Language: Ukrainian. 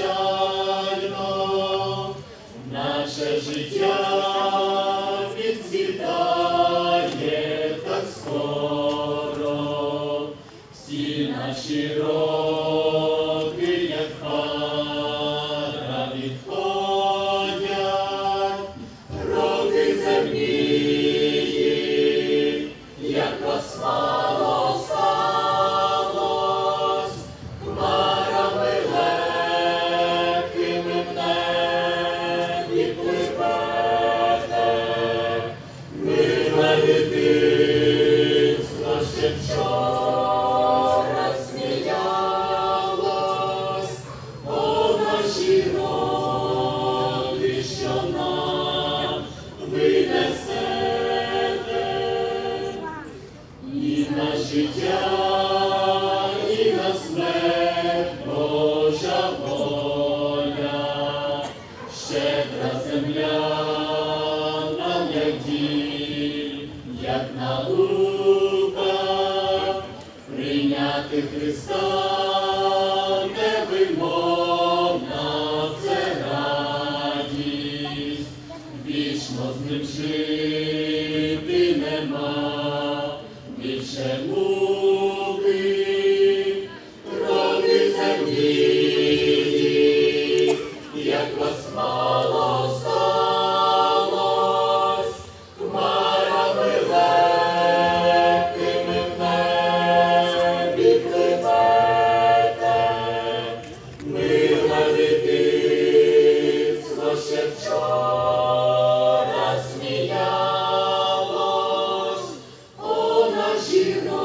безпощадно наше життя відцвітає так скоро, всі наші. на життя і на смерть Божа воля, щедра земля нам, як діль, як прийняти Христа невимовна це радість, вічно з ним жити. czemu de nós.